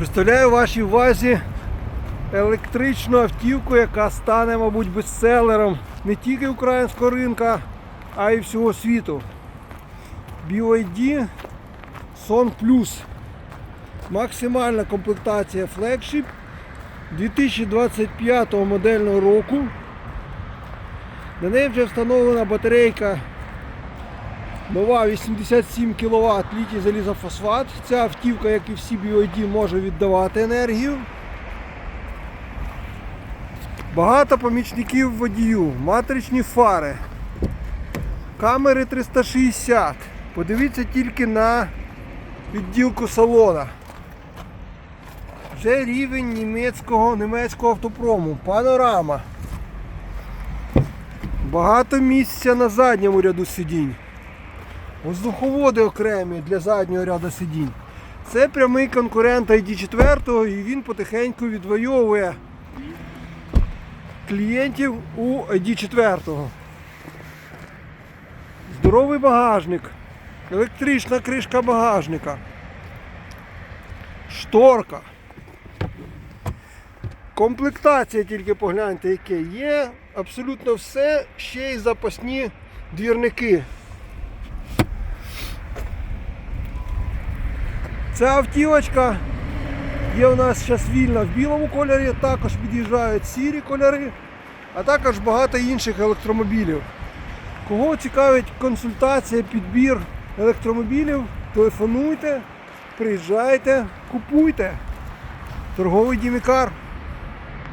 Представляю вашій увазі електричну автівку, яка стане, мабуть, бестселером не тільки українського ринка, а й всього світу. BYD Son Plus. Максимальна комплектація флагшип 2025 модельного року. На неї вже встановлена батарейка Нова 87 кВт літій залізофосфат. Ця автівка, як і всі BYD, може віддавати енергію. Багато помічників водію, матричні фари, камери 360. Подивіться тільки на відділку салона. Вже рівень німецького, німецького автопрому. Панорама. Багато місця на задньому ряду сидінь. Воздуховоди окремі для заднього ряду сидінь. Це прямий конкурент ID4 і він потихеньку відвоює клієнтів у ID4. Здоровий багажник, електрична кришка багажника, шторка. Комплектація тільки погляньте, яке є. Абсолютно все, ще й запасні двірники. Ця автівочка є у нас зараз вільна в білому кольорі, також під'їжджають сірі кольори, а також багато інших електромобілів. Кого цікавить консультація, підбір електромобілів, телефонуйте, приїжджайте, купуйте. Торговий Дімікар.